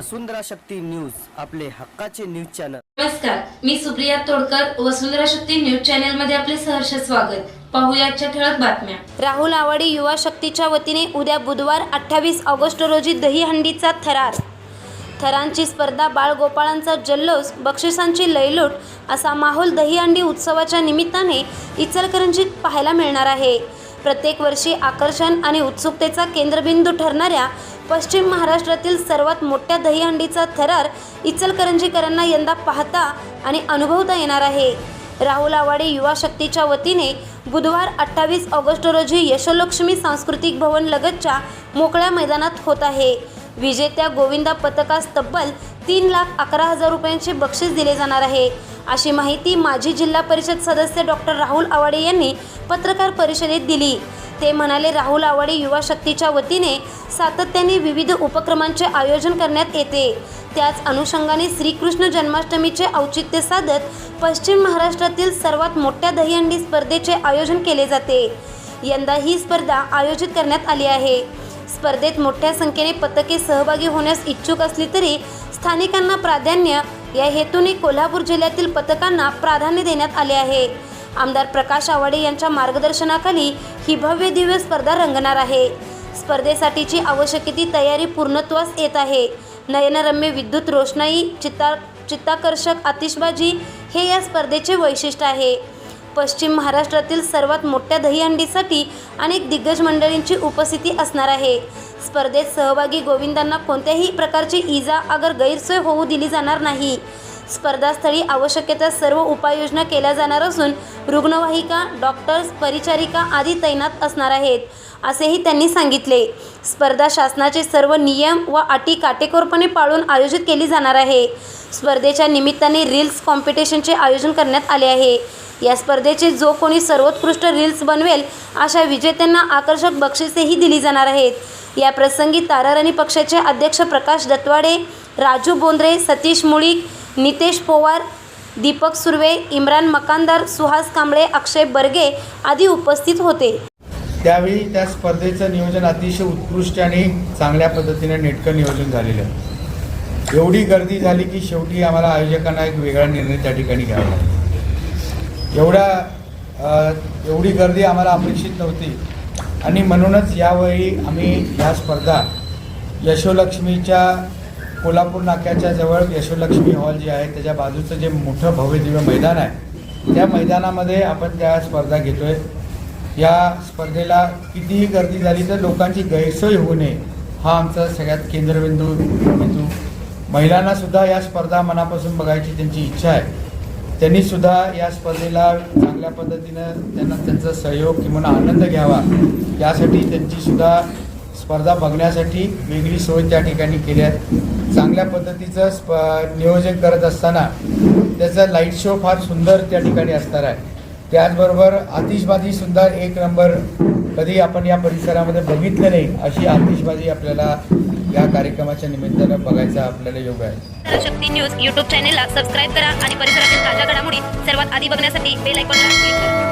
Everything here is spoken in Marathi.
वसुंधरा शक्ती न्यूज आपले हक्काचे न्यूज चॅनल. नमस्कार मी सुप्रिया तोडकर वसुंधरा शक्ती न्यूज चॅनलमध्ये आपले सहर्ष स्वागत. पाहूया आजच्या ठळक बातम्या. राहुल आवाडे युवा शक्तीच्या वतीने उद्या बुधवार अठ्ठावीस ऑगस्ट रोजी दहीहंडीचा थरार. थरांची स्पर्धा बाळगोपाळांचा जल्लोष बक्षिसांची लयलूट असा माहोल दहीहंडी उत्सवाच्या निमित्ताने इचलकरंजीत पाहायला मिळणार आहे. प्रत्येक वर्षी आकर्षण आणि उत्सुकतेचा केंद्रबिंदू ठरणाऱ्या पश्चिम महाराष्ट्रातील सर्वात मोठ्या दहीहंडीचा थरार इचलकरंजीकरांना यंदा पाहता आणि अनुभवता येणार आहे. राहुल आवाडे युवा शक्तीच्या वतीने बुधवार अठ्ठावीस ऑगस्ट रोजी यशोलक्ष्मी सांस्कृतिक भवन लगतच्या मोकळ्या मैदानात होत आहे. विजेत्या गोविंदा पथकास तब्बल तीन लाख अकरा हजार रुपयांचे बक्षीस दिले जाणार आहे. अशी माहिती माजी जिल्हा परिषद सदस्य डॉक्टर राहुल आवाडे यांनी पत्रकार परिषदेत दिली. ते म्हणाले राहुल आवाडे युवा शक्तीच्या वतीने सातत्याने विविध उपक्रमांचे आयोजन करण्यात येते. त्याच अनुषंगाने श्रीकृष्ण जन्माष्टमीचे औचित्य साधत पश्चिम महाराष्ट्रातील सर्वात मोठ्या दहीहंडी स्पर्धेचे आयोजन केले जाते. यंदा ही स्पर्धा आयोजित करण्यात आली आहे. स्पर्धेत मोठ्या संख्येने पथके सहभागी होण्यास इच्छुक असली तरी स्थानिकांना प्राधान्य या हेतूने कोल्हापूर जिल्ह्यातील पथकांना प्राधान्य देण्यात आले आहे. आमदार प्रकाश आवाडे यांच्या मार्गदर्शनाखाली ही भव्य दिव्य स्पर्धा रंगणार आहे. स्पर्धेसाठीची आवश्यक ती तयारी पूर्णत्वास येत आहे. नयनरम्य विद्युत रोषणाई चित्ता चित्ताकर्षक आतिषबाजी हे या स्पर्धेचे वैशिष्ट्य आहे. पश्चिम महाराष्ट्रातील सर्वात मोठ्या दहीहंडीसाठी अनेक दिग्गज मंडळींची उपस्थिती असणार आहे. स्पर्धेत सहभागी गोविंदांना कोणत्याही प्रकारची इजा अगर गैरसोय होऊ दिली जाणार नाही. स्पर्धास्थळी आवश्यक त्या सर्व उपाययोजना केल्या जाणार असून रुग्णवाहिका डॉक्टर्स परिचारिका आदी तैनात असणार आहेत असेही त्यांनी सांगितले. स्पर्धा शासनाचे सर्व नियम व अटी काटेकोरपणे पाळून आयोजित केली जाणार आहे. स्पर्धेच्या निमित्ताने रील्स कॉम्पिटिशनचे आयोजन करण्यात आले आहे. या स्पर्धेचे जो कोणी सर्वोत्कृष्ट रील्स बनवेल अशा विजेत्यांना आकर्षक बक्षिसेही दिली जाणार आहेत. या प्रसंगी ताराराणी पक्षाचे अध्यक्ष प्रकाश दत्वाडे राजू बोंद्रे सतीश मुळीक नितेश पोवार दीपक सुर्वे इम्रान मकानदार सुहास कांबळे अक्षय बर्गे आदी उपस्थित होते. त्यावेळी त्या स्पर्धेचं नियोजन अतिशय उत्कृष्ट आणि चांगल्या पद्धतीने नेटकं नियोजन झालेलं आहे. एवढी गर्दी झाली की शेवटी आम्हाला आयोजकांना एक वेगळा निर्णय त्या ठिकाणी घ्यावा लागला एवढ्या एवढी गर्दी आम्हाला अपेक्षित नव्हती. आणि म्हणूनच यावेळी आम्ही ह्या स्पर्धा यशोलक्ष्मीच्या कोल्हापूर नाक्याच्या जवळ यशोलक्ष्मी हॉल जे आहे त्याच्या बाजूचं जे मोठं भव्य दिव्य मैदान आहे त्या मैदानामध्ये आपण त्या स्पर्धा घेतोय. या स्पर्धेला कितीही गर्दी झाली तर लोकांची गैरसोय होऊ नये हा आमचा सगळ्यात केंद्रबिंदू हेतू महिलांनासुद्धा या स्पर्धा मनापासून बघायची त्यांची इच्छा आहे. त्यांनी सुद्धा या स्पर्धेला चांगल्या पद्धतीनं त्यांना त्यांचा सहयोग किंवा आनंद घ्यावा यासाठी त्यांची सुद्धा स्पर्धा बघण्यासाठी वेगळी सोय त्या ठिकाणी केली आहे. चांगल्या पद्धतीचं स्प नियोजन करत असताना त्याचा लाइट शो फार सुंदर त्या ठिकाणी असणार आहे. त्याचबरोबर आतिषबाजी सुद्धा एक नंबर कधी आपण या परिसरामध्ये बघितलं नाही अशी आतिषबाजी आपल्याला या कार्यक्रमाच्या निमित्तानं बघायचा आपल्याला योग आहे. शक्ती न्यूज यूट्यूब चॅनेलला सबस्क्राईब करा आणि परिसरातील ताज्या घडामोडी सर्वात आधी बघण्यासाठी बेल आयकॉनला क्लिक करा.